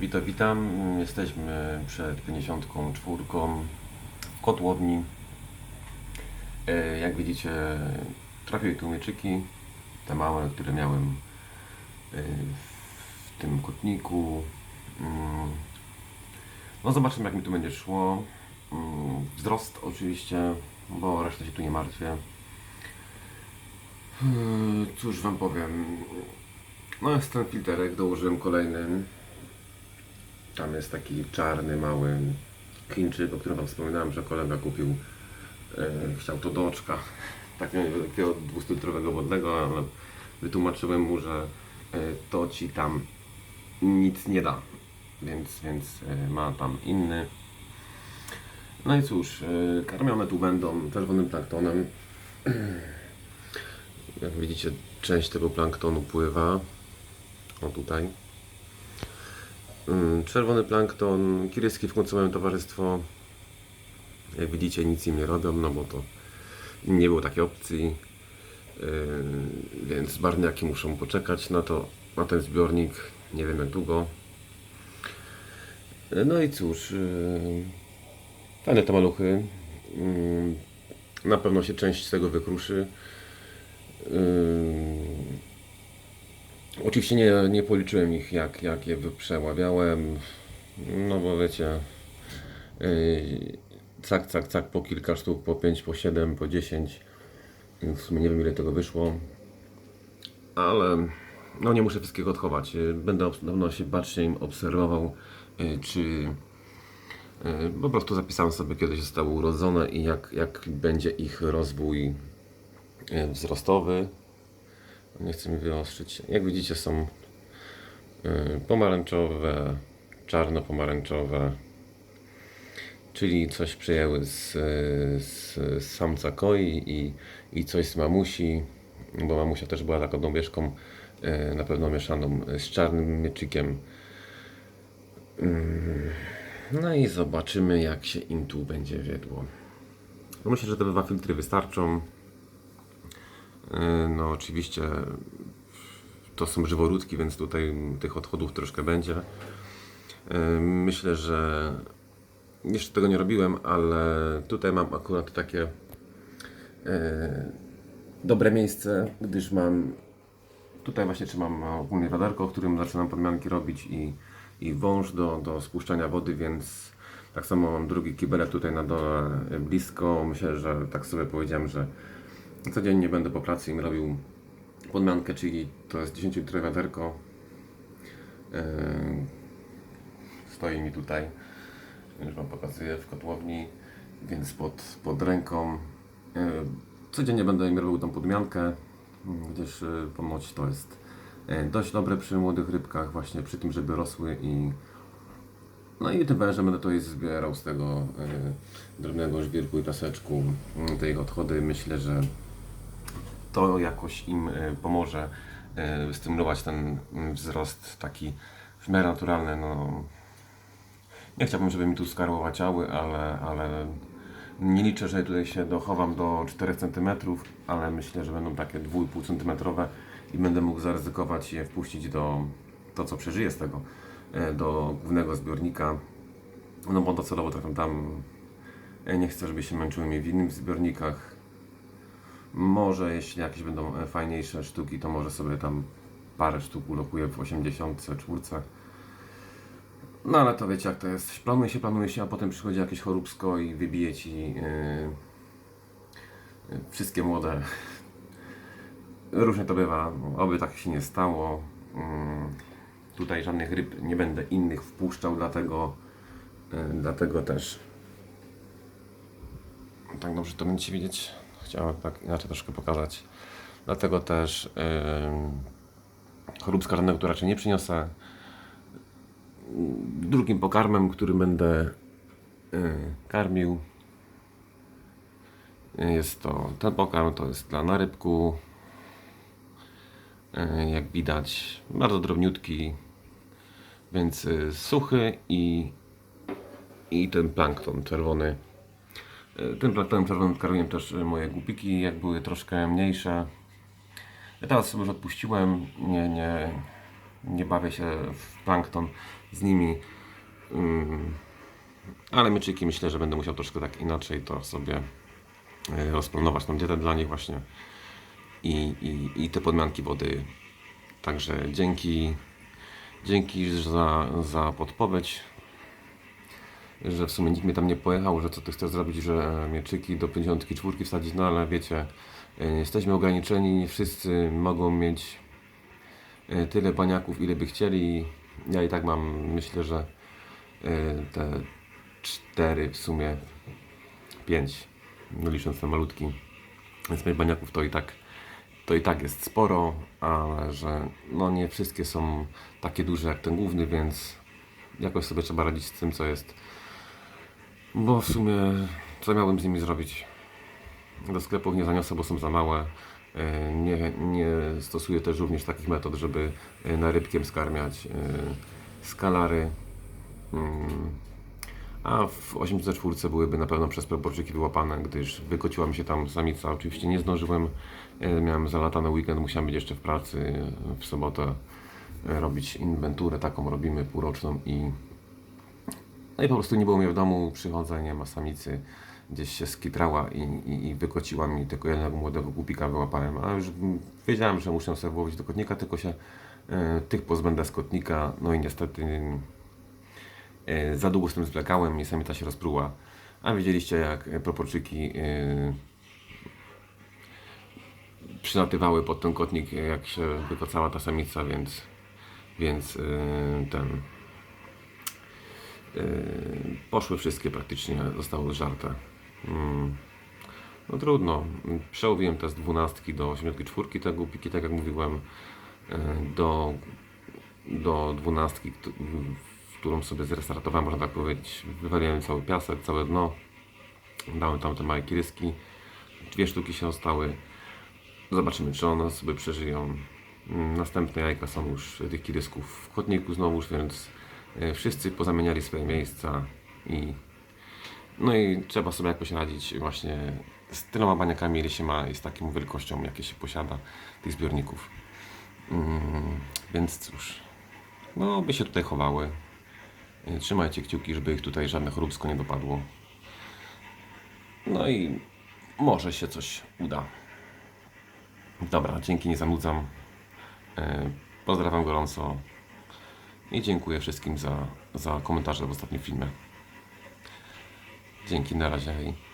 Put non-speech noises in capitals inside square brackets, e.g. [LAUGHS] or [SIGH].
Witam, witam. Jesteśmy przed 54 w kotłowni. E, Jak widzicie, trafiły tu mieczyki, te małe, które miałem e, w tym kotniku. Mm. No zobaczymy jak mi tu będzie szło. Mm, Wzrost oczywiście, bo resztę się tu nie martwię. Hmm, Cóż wam powiem. No jest ten filterek, dołożyłem kolejny. Tam jest taki czarny, mały Chińczyk, o którym wam wspominałem, że kolega kupił. E, chciał to do oczka. Tak, takiego 200-litrowego wodnego, ale wytłumaczyłem mu, że e, to ci tam nic nie da. Więc, więc e, ma tam inny. No i cóż, e, karmione tu będą czerwonym planktonem. [CLEARS THROAT] Jak widzicie, część tego planktonu pływa. O tutaj. Mm, Czerwony plankton, kiryski w końcu mają towarzystwo. Jak widzicie, nic im nie robią, no bo to nie było takiej opcji. Yy, więc barniaki muszą poczekać na to, na ten zbiornik. Nie wiem jak długo. Yy, No i cóż, yy, fajne te maluchy. Yy, Na pewno się część z tego wykruszy. Oczywiście nie, nie policzyłem ich jak, jak je przeławiałem. No bo wiecie, yy, cak, cak, cak po kilka sztuk, po 5, po 7, po 10. W sumie nie wiem ile tego wyszło. Ale no nie muszę wszystkiego odchować. Yy, Będę na pewno się bacznie obserwował, yy, czy yy, po prostu zapisałem sobie kiedy zostały urodzone i jak, jak będzie ich rozwój yy, wzrostowy. Nie chcę mi wyostrzyć. Jak widzicie są y, pomarańczowe, czarno-pomarańczowe, czyli coś przejęły z, z, z samca koi i, i coś z mamusi, bo mamusia też była taką dobieżką y, na pewno mieszaną z czarnym mieczykiem. Ym, No i zobaczymy jak się im tu będzie wiedło. Myślę, że te dwa filtry wystarczą. Yy, No oczywiście to są żyworódki, więc tutaj tych odchodów troszkę będzie. Yy, Myślę, że jeszcze tego nie robiłem, ale tutaj mam akurat takie yy, dobre miejsce, gdyż mam tutaj właśnie trzymam ogólnie wiaderko, w którym zaczynam podmianki robić i, i wąż do, do spuszczania wody, więc tak samo mam drugi kibelek tutaj na dole blisko. Myślę, że tak sobie powiedziałem, że Codziennie będę po pracy im robił podmiankę, czyli to jest 10 litrowe wiaderko. Yy, Stoi mi tutaj, już Wam pokazuję, w kotłowni, więc pod, pod ręką. Yy, Codziennie będę im robił tą podmiankę, gdyż yy, ponoć to jest dość dobre przy młodych rybkach, właśnie przy tym, żeby rosły i no i tym wężem będę jest zbierał z tego drobnego żwirku i piaseczku te ich odchody. Myślę, że to jakoś im y, pomoże y, stymulować ten y, wzrost taki w miarę naturalny. No, nie chciałbym, żeby mi tu skarłowaciały, ale, ale nie liczę, że tutaj się dochowam do 4 cm, ale myślę, że będą takie 2,5 cm i będę mógł zaryzykować je wpuścić do to, co przeżyje z tego, e, do głównego zbiornika. No bo docelowo trafią tam. Nie chcę, żeby się męczyły mnie w innych zbiornikach. Może jeśli jakieś będą e, fajniejsze sztuki, to może sobie tam parę sztuk ulokuję w 84. No ale to wiecie jak to jest. Planuje się, planuje się, a potem przychodzi jakieś choróbsko i wybije ci yy, yy, wszystkie młode. [LAUGHS] Różnie to bywa. Oby tak się nie stało. Mm, Tutaj żadnych ryb nie będę innych wpuszczał, dlatego, yy, dlatego też. Tak dobrze to będziecie widzieć. Chciałem tak inaczej troszkę pokazać. Dlatego też yy, choróbska żadnego tu raczej nie przyniosę drugim pokarmem, który będę y, karmił. Jest to ten pokarm, to jest dla narybku. Y, Jak widać, bardzo drobniutki, więc y, suchy i, i ten plankton czerwony. Y, Tym planktonem czerwonym karmiłem też y, moje głupiki, jak były troszkę mniejsze. Ja teraz sobie już odpuściłem, nie, nie, nie bawię się w plankton z nimi. Ym, ale mieczyki myślę, że będę musiał troszkę tak inaczej to sobie y, rozplanować tą dietę dla nich właśnie i, i, i te podmianki wody. Także dzięki, dzięki za, za podpowiedź, że w sumie nikt mnie tam nie pojechał, że co ty chcesz zrobić, że mieczyki do 54 wsadzić, no ale wiecie, y, jesteśmy ograniczeni, nie wszyscy mogą mieć y, tyle baniaków, ile by chcieli. Ja i tak mam, myślę, że y, te cztery w sumie, pięć, no licząc ten malutki, więc pięć baniaków to i tak to i tak jest sporo, ale że no nie wszystkie są takie duże jak ten główny, więc jakoś sobie trzeba radzić z tym, co jest. Bo w sumie co miałbym z nimi zrobić? Do sklepów nie zaniosę, bo są za małe. E, Nie, nie stosuję też również takich metod, żeby e, na rybkiem skarmiać e, skalary. Mm. A w 84 byłyby na pewno przez proporczyki wyłapane, gdyż wykociła mi się tam samica. Oczywiście nie zdążyłem, miałem zalatany weekend, musiałem być jeszcze w pracy w sobotę robić inwenturę, taką robimy półroczną i no i po prostu nie było mnie w domu, przychodzę, nie ma samicy, gdzieś się skitrała i, i, i wykociła mi tylko jednego młodego głupika wyłapałem, a już wiedziałem, że muszę sobie włożyć do kotnika, tylko się e, tych pozbędę z kotnika, no i niestety E, za długo z tym zwlekałem i samica się rozpruła. A wiedzieliście jak proporczyki e, przylatywały pod ten kotnik, jak się wykocała ta samica, więc, więc e, ten poszły wszystkie praktycznie, zostały żarte. Mm. No trudno. Przełowiłem te z dwunastki do 84 te głupiki, tak jak mówiłem, e, do, do dwunastki, kt- w którą sobie zrestartowałem, można tak powiedzieć. Wywaliłem cały piasek, całe dno. Dałem tam te małe kiryski. Dwie sztuki się ostały. Zobaczymy, czy one sobie przeżyją. Mm, Następne jajka są już tych kirysków w kotniku znowuż, więc wszyscy pozamieniali swoje miejsca i no i trzeba sobie jakoś radzić właśnie z tyloma baniakami, ile się ma i z taką wielkością, jakie się posiada tych zbiorników. Mm, więc cóż, no by się tutaj chowały. Y, Trzymajcie kciuki, żeby ich tutaj żadne choróbsko nie dopadło. No i może się coś uda. Dobra, dzięki, nie zanudzam. Y, Pozdrawiam gorąco i dziękuję wszystkim za, za komentarze w ostatnim filmie. Dzięki, na razie. Hej.